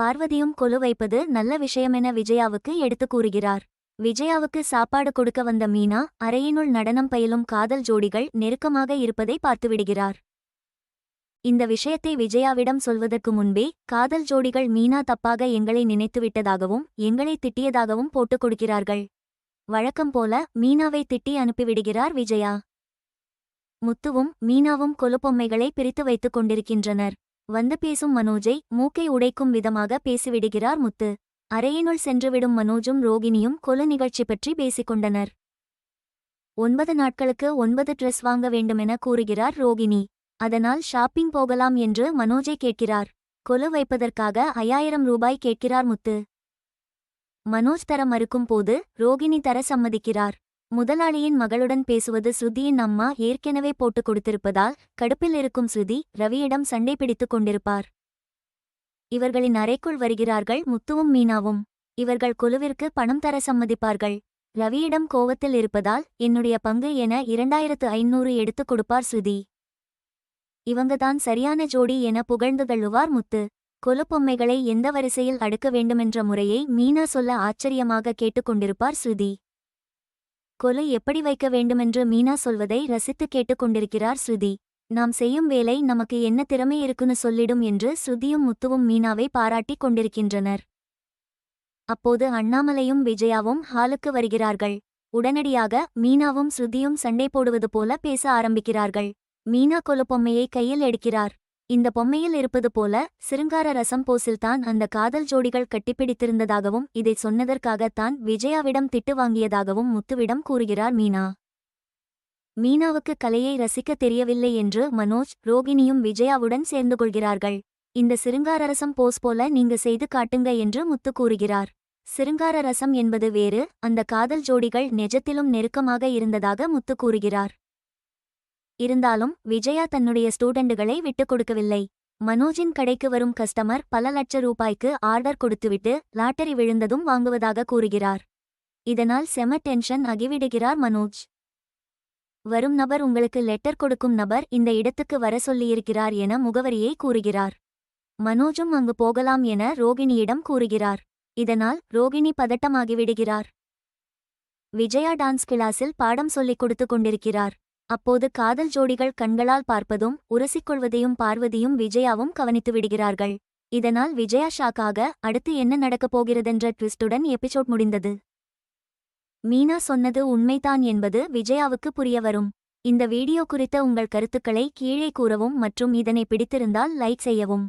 பார்வதியும் கொலு வைப்பது நல்ல விஷயமென விஜயாவுக்கு எடுத்துக் கூறுகிறார். விஜயாவுக்கு சாப்பாடு கொடுக்க வந்த மீனா அறையினுள் நடனம் பயிலும் காதல் ஜோடிகள் நெருக்கமாக இருப்பதை பார்த்துவிடுகிறார். இந்த விஷயத்தை விஜயாவிடம் சொல்வதற்கு முன்பே காதல் ஜோடிகள் மீனா தப்பாக எங்களை நினைத்துவிட்டதாகவும் எங்களை திட்டியதாகவும் போட்டுக் கொடுக்கிறார்கள். வழக்கம் போல மீனாவை திட்டி அனுப்பிவிடுகிறார் விஜயா. முத்துவும் மீனாவும் கொலுப்பொம்மைகளை பிரித்து வைத்துக் கொண்டிருக்கின்றனர். வந்து பேசும் மனோஜை மூக்கை உடைக்கும் விதமாக பேசிவிடுகிறார் முத்து. அறையினுள் சென்றுவிடும் மனோஜும் ரோகிணியும் கொலு நிகழ்ச்சி பற்றி பேசிக்கொண்டனர். ஒன்பது நாட்களுக்கு ஒன்பது ட்ரெஸ் வாங்க வேண்டுமென கூறுகிறார் ரோகிணி. அதனால் ஷாப்பிங் போகலாம் என்று மனோஜை கேட்கிறார். கொலு வைப்பதற்காக ஐயாயிரம் ரூபாய் கேட்கிறார் முத்து. மனோஜ் தர மறுக்கும் போது ரோகிணி தர சம்மதிக்கிறார். முதலாளியின் மகளுடன் பேசுவது ஸ்ருதியின் அம்மா ஏற்கனவே போட்டுக் கொடுத்திருப்பதால் கடுப்பில் இருக்கும் ஸ்ருதி ரவியிடம் சண்டை பிடித்துக் கொண்டிருப்பார். இவர்களின் அறைக்குள் வருகிறார்கள் முத்துவும் மீனாவும். இவர்கள் குழுவிற்கு பணம் தர சம்மதிப்பார்கள். ரவியிடம் கோவத்தில் இருப்பதால் என்னுடைய பங்கு என இரண்டாயிரத்து ஐநூறு எடுத்துக் கொடுப்பார் ஸ்ருதி. இவங்கதான் சரியான ஜோடி என புகழ்ந்து தள்ளுவார் முத்து. கொலுப்பொம்மைகளை எந்த வரிசையில் அடுக்க வேண்டுமென்ற முறையை மீனா சொல்ல ஆச்சரியமாக கேட்டுக்கொண்டிருப்பார் ஸ்ருதி. கொலு எப்படி வைக்க வேண்டுமென்று மீனா சொல்வதை ரசித்து கேட்டுக்கொண்டிருக்கிறார் ஸ்ருதி. நாம் செய்யும் வேலை நமக்கு என்ன திறமை இருக்குன்னு சொல்லிடும் என்று ஸ்ருதியும் முத்துவும் மீனாவை பாராட்டிக் கொண்டிருக்கின்றனர். அப்போது அண்ணாமலையும் விஜயாவும் ஹாலுக்கு வருகிறார்கள். உடனடியாக மீனாவும் ஸ்ருதியும் சண்டை போடுவது போல பேச ஆரம்பிக்கிறார்கள். மீனா கொலுப்பொம்மையை கையில் எடுக்கிறார். இந்த பொம்மையில் இருப்பது போல சிருங்கார ரசம் போசில்தான் அந்த காதல் ஜோடிகள் கட்டிப்பிடித்திருந்ததாகவும் இதை சொன்னதற்காகத்தான் விஜயாவிடம் திட்டு வாங்கியதாகவும் முத்துவிடம் கூறுகிறார் மீனா. மீனாவுக்கு கலையை ரசிக்க தெரியவில்லை என்று மனோஜ் ரோகிணியும் விஜயாவுடன் சேர்ந்து கொள்கிறார்கள். இந்த சிருங்காரரசம் போஸ் போல நீங்க செய்து காட்டுங்க என்று முத்து கூறுகிறார். சிருங்கார ரசம் என்பது வேறு அந்த காதல் ஜோடிகள் நெஜத்திலும் நெருக்கமாக இருந்ததாக முத்து கூறுகிறார். இருந்தாலும் விஜயா தன்னுடைய ஸ்டூடெண்டுகளை விட்டுக் கொடுக்கவில்லை. மனோஜின் கடைக்கு வரும் கஸ்டமர் பல லட்ச ரூபாய்க்கு ஆர்டர் கொடுத்துவிட்டு லாட்டரி விழுந்ததும் வாங்குவதாக கூறுகிறார். இதனால் செம டென்ஷன் அகிவிடுகிறார் மனோஜ். வரும் நபர் உங்களுக்கு லெட்டர் கொடுக்கும் நபர் இந்த இடத்துக்கு வர சொல்லியிருக்கிறார் என முகவரியை கூறுகிறார். மனோஜும் அங்கு போகலாம் என ரோகிணியிடம் கூறுகிறார். இதனால் ரோகிணி பதட்டமாகிவிடுகிறார். விஜயா டான்ஸ் கிளாஸில் பாடம் சொல்லிக் கொடுத்து கொண்டிருக்கிறார். அப்போது காதல் ஜோடிகள் கண்களால் பார்ப்பதும் உரசிக்கொள்வதையும் பார்வதியும் விஜயாவும் கவனித்து விடுகிறார்கள் இதனால் விஜயா ஷாக்காக அடுத்து என்ன நடக்கப் போகிறதென்ற ட்விஸ்டுடன் எபிசோட் முடிந்தது. மீனா சொன்னது உண்மைதான் என்பது விஜயாவுக்கு புரிய வரும். இந்த வீடியோ குறித்த உங்கள் கருத்துக்களை கீழே கூறவும் மற்றும் இதனை பிடித்திருந்தால் லைக் செய்யவும்.